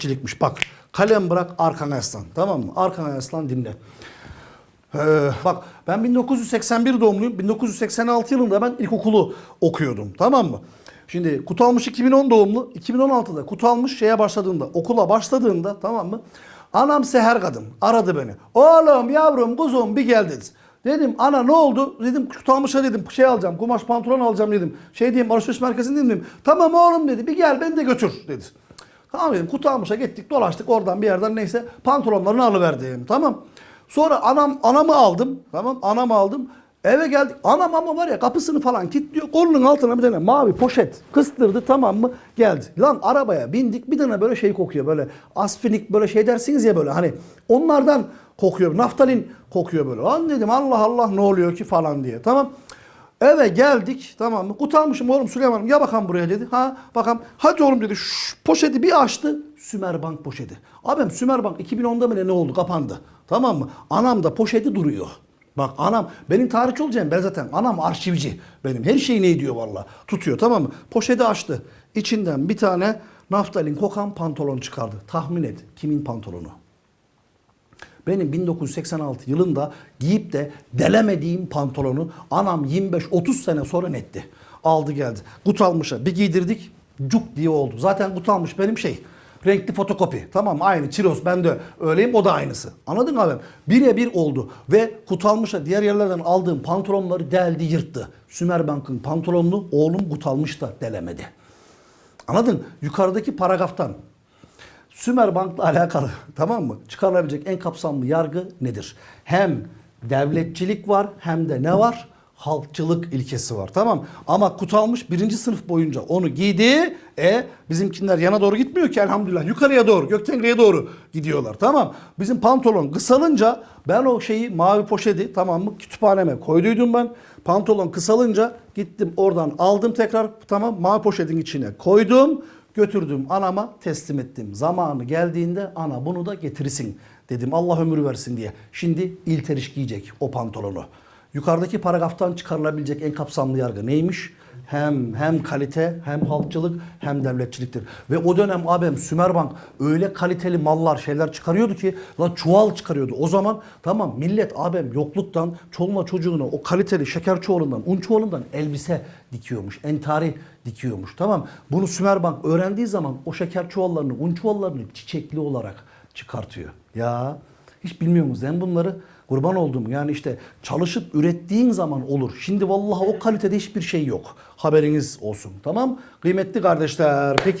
Çilikmiş bak kalem bırak arkana yaslan tamam mı? Arkana yaslan dinle. Ee, bak ben 1981 doğumluyum. 1986 yılında ben ilkokulu okuyordum tamam mı? Şimdi Kutalmış 2010 doğumlu. 2016'da Kutalmış şeye başladığında okula başladığında tamam mı? Anam seher kadın aradı beni. Oğlum yavrum kuzum bir gel dedi. Dedim ana ne oldu? Dedim Kutalmış'a dedim şey alacağım kumaş pantolon alacağım dedim. Şey diyeyim alışveriş merkezinde dedim. Tamam oğlum dedi bir gel beni de götür dedi. Tamam dedim kutu almışa gittik dolaştık oradan bir yerden neyse pantolonlarını alıverdim tamam. Sonra anam anamı aldım tamam anamı aldım eve geldik anam ama var ya kapısını falan kilitliyor kolunun altına bir tane mavi poşet kıstırdı tamam mı geldi. Lan arabaya bindik bir tane böyle şey kokuyor böyle asfinik böyle şey dersiniz ya böyle hani onlardan kokuyor naftalin kokuyor böyle. Lan dedim Allah Allah ne oluyor ki falan diye tamam. Eve geldik tamam mı? Utanmışım oğlum Süleyman'ım ya bakalım buraya dedi. Ha bakalım hadi oğlum dedi şu poşeti bir açtı. Sümerbank poşeti. Abim Sümerbank 2010'da mı ne oldu kapandı. Tamam mı? Anam da poşeti duruyor. Bak anam benim tarihçi olacağım ben zaten anam arşivci benim her şeyi ne diyor valla tutuyor tamam mı poşeti açtı içinden bir tane naftalin kokan pantolon çıkardı tahmin et kimin pantolonu benim 1986 yılında giyip de delemediğim pantolonu anam 25-30 sene sonra netti. Aldı geldi. Gut almışa bir giydirdik cuk diye oldu. Zaten gut almış benim şey renkli fotokopi. Tamam aynı Çiros ben de öyleyim o da aynısı. Anladın mı abi? Birebir oldu. Ve Kutalmış'a diğer yerlerden aldığım pantolonları deldi yırttı. Sümerbank'ın pantolonunu oğlum Kutalmış da delemedi. Anladın? Yukarıdaki paragraftan Sümerbank'la alakalı tamam mı? Çıkarılabilecek en kapsamlı yargı nedir? Hem devletçilik var hem de ne var? Halkçılık ilkesi var tamam Ama Kutalmış birinci sınıf boyunca onu giydi. E bizimkiler yana doğru gitmiyor ki elhamdülillah. Yukarıya doğru Göktengri'ye doğru gidiyorlar tamam Bizim pantolon kısalınca ben o şeyi mavi poşeti tamam mı kütüphaneme koyduydum ben. Pantolon kısalınca gittim oradan aldım tekrar tamam mavi poşetin içine koydum. Götürdüm anama teslim ettim. Zamanı geldiğinde ana bunu da getirsin dedim. Allah ömür versin diye. Şimdi İlteriş giyecek o pantolonu. Yukarıdaki paragraftan çıkarılabilecek en kapsamlı yargı neymiş? Hem hem kalite hem halkçılık hem devletçiliktir. Ve o dönem abim Sümerbank öyle kaliteli mallar şeyler çıkarıyordu ki lan çuval çıkarıyordu. O zaman tamam millet abim yokluktan çoluğuna çocuğuna o kaliteli şeker çuvalından un çuvalından elbise dikiyormuş. Entari dikiyormuş. Tamam bunu Sümerbank öğrendiği zaman o şeker çuvallarını un çuvallarını çiçekli olarak çıkartıyor. Ya hiç bilmiyor musunuz? Ben bunları kurban oldum. Yani işte çalışıp ürettiğin zaman olur. Şimdi vallahi o kalitede hiçbir şey yok. Haberiniz olsun. Tamam? Kıymetli kardeşler. Peki